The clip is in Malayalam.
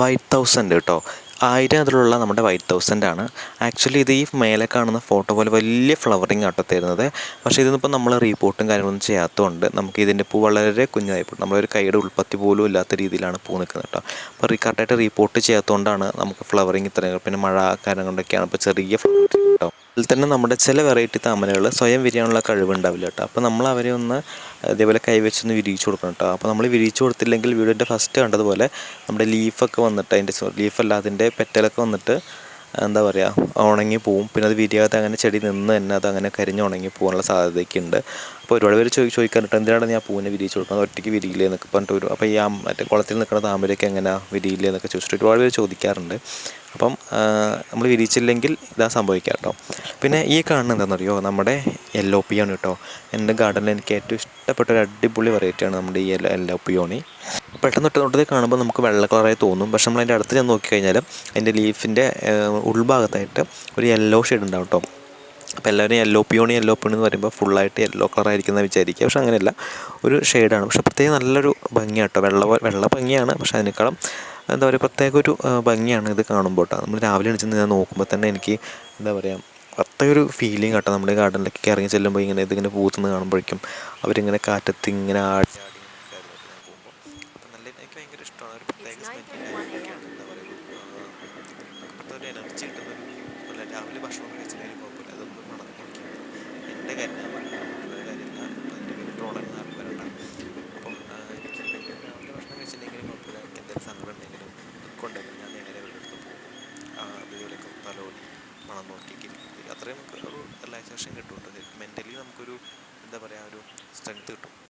വൈറ്റ് തൗസൻഡ് കേട്ടോ ആയിരം അതിലുള്ള നമ്മുടെ വൈറ്റ് തൗസൻഡ് ആണ്. ആക്ച്വലി ഇത് ഈ മേലെ കാണുന്ന ഫോട്ടോ പോലെ വലിയ ഫ്ലവറിങ് ആട്ടോ തരുന്നത്. പക്ഷേ ഇതിനിപ്പോൾ നമ്മൾ റീപോർട്ടും കാര്യങ്ങളൊന്നും ചെയ്യാത്തതുകൊണ്ട് നമുക്ക് ഇതിന്റെ പൂ വളരെ കുഞ്ഞായി പോകും നമ്മളൊരു കൈയുടെ ഉൽപ്പത്തി പോലും ഇല്ലാത്ത രീതിയിലാണ് പൂ നിൽക്കുന്നത് കേട്ടോ അപ്പോൾ കറക്റ്റായിട്ട് റീപോർട്ട് ചെയ്യാത്തതുകൊണ്ടാണ് നമുക്ക് ഫ്ലവറിങ് ഇത്രയും. പിന്നെ മഴ കാര്യങ്ങളൊക്കെയാണ്. ഇപ്പോൾ ചെറിയ കേട്ടോ അതിൽ തന്നെ നമ്മുടെ ചില വെറൈറ്റി താമരകൾ സ്വയം വിരിയാനുള്ള കഴിവുണ്ടാവില്ല കേട്ടോ. അപ്പോൾ നമ്മൾ അവരെ ഒന്ന് ഇതേപോലെ കൈവച്ചൊന്ന് വിരിയിച്ചു കൊടുക്കണം കേട്ടോ. അപ്പോൾ നമ്മൾ വിരിയിച്ചു കൊടുത്തില്ലെങ്കിൽ വീടിന്റെ ഫസ്റ്റ് കണ്ടതുപോലെ നമ്മുടെ ലീഫൊക്കെ വന്നിട്ട് അതിന്റെ ലീഫല്ല അതിന്റെ പെറ്റലൊക്കെ വന്നിട്ട് എന്താ പറയുക ഉണങ്ങി പോവും. പിന്നെ അത് വിരിയാതെ അങ്ങനെ ചെടി നിന്ന് തന്നെ അത് അങ്ങനെ കരിഞ്ഞ് ഉണങ്ങി പോകാനുള്ള സാധ്യതയൊക്കെ ഉണ്ട് അപ്പോൾ ഒരുപാട് പേര് ചോദി ചോദിക്കാറുണ്ട് എന്തിനാണ് ഞാൻ പൂവിനെ വിരിയിച്ച് കൊടുക്കുന്നത്? ഒറ്റയ്ക്ക് വിരിയില്ലേ എന്നൊക്കെ പറഞ്ഞിട്ട് വരും അപ്പോൾ ഈ മറ്റേ കുളത്തിൽ നിൽക്കുന്ന താമരയൊക്കെ എങ്ങനെയാണ് വിരിയില്ലേ എന്നൊക്കെ ചോദിച്ചിട്ട് ഒരുപാട് പേര് ചോദിക്കാറുണ്ട്. അപ്പം നമ്മൾ വിരിയിച്ചില്ലെങ്കിൽ ഇതാ സംഭവിക്കുക കേട്ടോ. പിന്നെ ഈ കാണുന്നത് എന്താണെന്നറിയോ? നമ്മുടെ യെല്ലോ പിയോണി കേട്ടോ എന്റെ ഗാർഡനിൽ എനിക്ക് ഏറ്റവും ഇഷ്ടപ്പെട്ട ഒരു അടിപൊളി വെറൈറ്റിയാണ് നമ്മുടെ ഈ യെല്ലോ പിയോണി പെട്ടെന്ന് തൊട്ട് തൊട്ടത് കാണുമ്പോൾ നമുക്ക് വെള്ള കളറായി തോന്നും. പക്ഷെ നമ്മൾ അതിന്റെ അടുത്ത് ഞാൻ നോക്കിക്കഴിഞ്ഞാൽ അതിന്റെ ലീഫിന്റെ ഉൾഭാഗത്തായിട്ട് ഒരു യെല്ലോ ഷെയ്ഡ് ഉണ്ടാവും കേട്ടോ. അപ്പോൾ എല്ലാവരും യെല്ലോ പിയോണി യെല്ലോ പിയോണി എന്ന് പറയുമ്പോൾ ഫുള്ളായിട്ട് യെല്ലോ കളറായിരിക്കുന്ന വിചാരിക്കുക. പക്ഷെ അങ്ങനെയല്ല. ഒരു ഷെയ്ഡാണ് പക്ഷെ പ്രത്യേകം നല്ലൊരു ഭംഗിയാട്ടോ വെള്ള വെള്ള ഭംഗിയാണ്. പക്ഷെ അതിനേക്കാളും എന്താ പറയുക പ്രത്യേക ഒരു ഭംഗിയാണ് ഇത് കാണുമ്പോൾ കേട്ടോ നമ്മൾ രാവിലെ എണീച്ച് ഞാൻ നോക്കുമ്പോൾ തന്നെ എനിക്ക് എന്താ പറയുക പ്രത്യേക ഒരു ഫീലിംഗ് കേട്ടോ നമ്മുടെ ഗാർഡനിലേക്ക് ഇറങ്ങി ചെല്ലുമ്പോൾ ഇങ്ങനെ ഇതിങ്ങനെ പൂത്തുനിന്ന് കാണുമ്പോഴേക്കും അവരിങ്ങനെ കാറ്റത്ത് ഇങ്ങനെ ആടി ആടി നല്ല എനിക്ക് ഭയങ്കര ഇഷ്ടമാണ്. ഒരു പ്രത്യേക സ്മെല്ലിങ്ങൊക്കെയാണ് എന്താ പറയുക ഒരു എനർജി കിട്ടുന്ന ഒരു അല്ല രാവിലെ ഭക്ഷണം കഴിച്ചില്ലെങ്കിലും കുഴപ്പമില്ല അതൊന്ന് മണം നോക്കിയാൽ എന്റെ കാര്യം ഞാൻ പറയുന്നത് കാര്യമില്ല അതിന്റെ പേര് ട്രോളെന്ന് ആരും വരണ്ട അപ്പം എനിക്ക് രാവിലെ ഭക്ഷണം കഴിച്ചില്ലെങ്കിലും കുഴപ്പമില്ല എനിക്ക് എന്തെങ്കിലും സങ്കടം ഉണ്ടെങ്കിലും ഞാൻ നേരെ വീടെടുത്ത് പോകും. അതുപോലെയൊക്കെ തലോടി മണം നോക്കി അത്രയും നമുക്ക് ഒരു റിലാക്സേഷൻ കേട്ടോ. മെന്റലി നമുക്കൊരു എന്താ പറയുക ഒരു സ്ട്രെങ്ത് കിട്ടും.